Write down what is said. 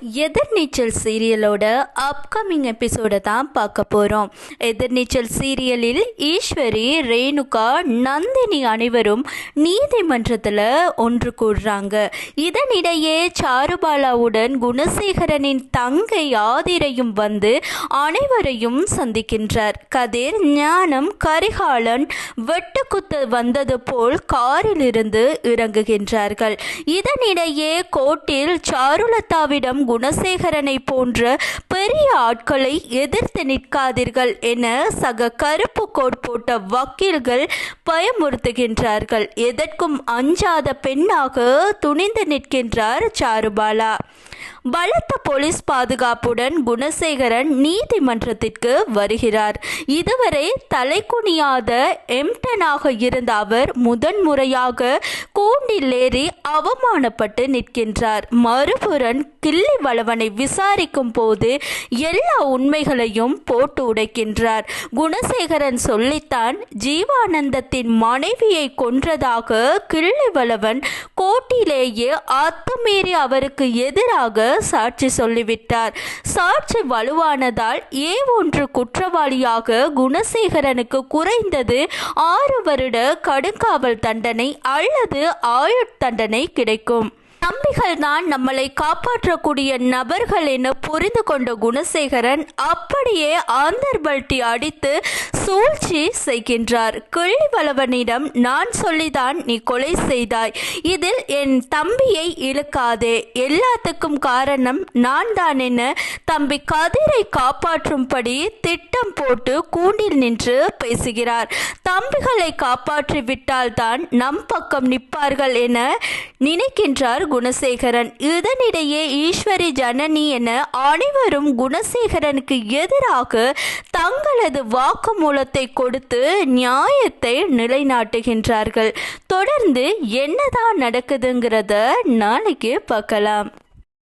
எதிர்நீச்சல் சீரியலோட upcoming எபிசோடை தான் பார்க்க போகிறோம் எதிர்நீச்சல் சீரியலில் ஈஸ்வரி ரேணுகா நந்தினி அனைவரும் நீதிமன்றத்தில் ஒன்று கூடுறாங்க இதனிடையே சாருபாலாவுடன் குணசேகரனின் தங்கை ஆதிரையும் வந்து அனைவரையும் சந்திக்கின்றார். கதிர் ஞானம் கரிகாலன் வெட்டுக்குத்து வந்தது போல் காரிலிருந்து இறங்குகின்றார்கள். இதனிடையே கோர்ட்டில் சாருலதாவிடம் குணசேகரனை போன்ற பெரிய ஆட்களை எதிர்த்து நிற்காதீர்கள் என சக கருப்பு கோட் போட்ட வக்கீல்கள் பயமுறுத்துகின்றார்கள். எதற்கும் அஞ்சாத பெண்ணாக துணிந்து நிற்கின்றார் சாருபாலா. பலத்த போலீஸ் பாதுகாப்புடன் குணசேகரன் நீதிமன்றத்திற்கு வருகிறார். இதுவரை தலைக்குனியாத எம்டனாக இருந்த அவர் முதன்முறையாக கூண்டில் ஏறி அவமானப்பட்டு நிற்கின்றார். மறுபுறன் கிள்ளி வளவனை விசாரிக்கும் போது எல்லா உண்மைகளையும் போட்டு உடைக்கின்றார். குணசேகரன் சொல்லித்தான் ஜீவானந்தத்தின் மனைவியை கொன்றதாக கிள்ளிவளவன் கோட்டிலேயே அத்துமீறி அவருக்கு எதிராக சாட்சி சொல்லிவிட்டார். சாட்சி வலுவானதால் ஏ ஒன்று குற்றவாளியாக குணசேகரனுக்கு குறைந்தது ஆறு வருட கடுங்காவல் தண்டனை அல்லது ஆயுட்தண்டனை கிடைக்கும். நம்பிகள் தான் நம்மளை காப்பாற்றக்கூடிய நபர்கள் என புரிந்து கொண்ட குணசேகரன் அப்படியே ஆந்தர்பல்ட்டி அடித்து சூழ்ச்சி செய்கின்றார். கிள்ளிவளவனிடம் நான் சொல்லிதான் நீ கொலை செய்தாய். இதில் என் தம்பியை இழுக்காதே. எல்லாத்துக்கும் காரணம் நான் தான் என தம்பி கதிரை காப்பாற்றும்படி திட்டம் போட்டு கூண்டில் நின்று பேசுகிறார். தம்பிகளை காப்பாற்றி விட்டால்தான் நம் பக்கம் நிற்பார்கள் என நினைக்கின்றார் குணசேகரன். இதனிடையே ஈஸ்வரி ஜனனி என அனைவரும் குணசேகரனுக்கு எதிராக தங்களது வாக்குமூலத்தை கொடுத்து நியாயத்தை நிலைநாட்டுகின்றார்கள். தொடர்ந்து என்னதான் நடக்குதுங்கிறத நாளைக்கு பார்க்கலாம்.